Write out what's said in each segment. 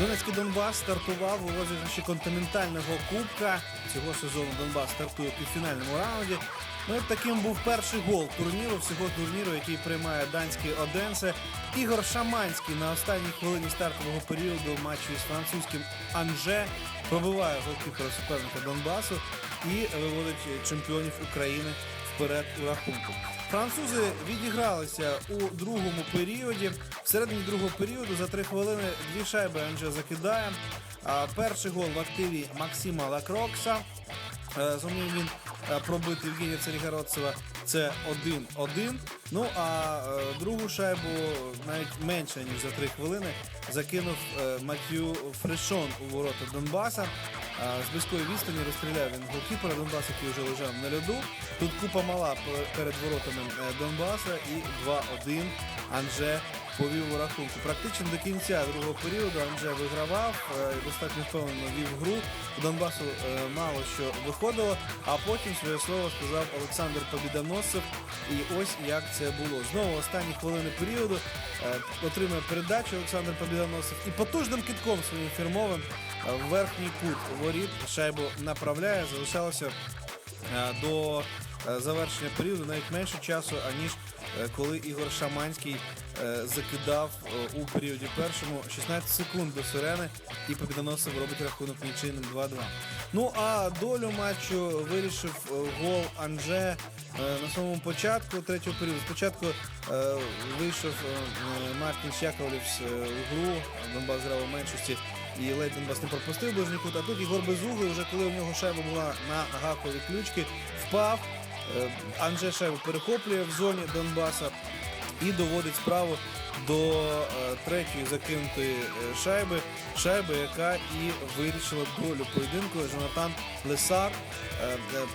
Донецький Донбас стартував у розіграші континентального кубка. Цього сезону Донбас стартує у півфінальному раунді. Ну і таким був перший гол турніру, всього турніру, який приймає данський Оденсе. Ігор Шаманський на останній хвилині стартового періоду матчу із французьким Анже пробиває голкіпера суперника Донбасу і виводить чемпіонів України вперед у рахунку. Французи відігралися у другому періоді. Всередині другого періоду за три хвилини дві шайби Анже закидає. Перший гол в активі Максима Лакрокса. Е, Зумів він е, пробити Євгенія Царігородцева. Це 1-1. Ну а е, другу шайбу навіть менше ніж за три хвилини закинув Матью Фрешон у ворота Донбаса. З близької відстані розстріляв він голкіпера Донбаса, який вже лежав на льоду. Тут купа мала пе- перед воротами е, Донбаса і 2-1 Анже повів у рахунку. Практично до кінця другого періоду Анже вигравав, е, достатньо впевнено вів гру. У Донбасу е, мало що виходило, а потім своє слово сказав Олександр Побідоносов. І ось як це було. Знову останні хвилини періоду отримує передачу Олександр Побідоносов і потужним китком своїм фірмовим в верхній кут воріт шайбу направляє. Залишалося е, до завершення періоду навіть менше часу, аніж е, коли Ігор Шаманський е, закидав е, у періоді першому 16 секунд до сирени і побідоносив робить рахунок нічийним 2-2. Ну а долю матчу вирішив е, гол Анже е, на самому початку третього періоду. Спочатку е, вийшов е, е, Мартін Яковлевс е, у гру, Донбас грав у меншості і ледь Донбас не пропустив ближній кут. А тут Ігор Безуглий, вже коли у нього шайба була на гакові ключки, впав. Е, Анже шайбу перехоплює в зоні Донбаса і доводить справу до е, третьої закинутої е, шайби, шайби, яка і вирішила долю поєдинку. Жонатан Лесар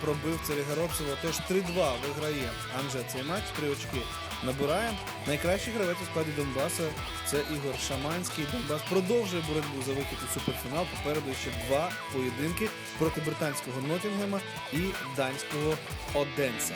пробив пробив Царігоробцева. Тож 3-2 виграє Анже цей матч, три очки набирає. Найкращий гравець у складі Донбаса це Ігор Шаманський. Донбас продовжує боротьбу за вихід у суперфінал. Попереду ще два поєдинки проти британського Нотінгема і данського Оденса.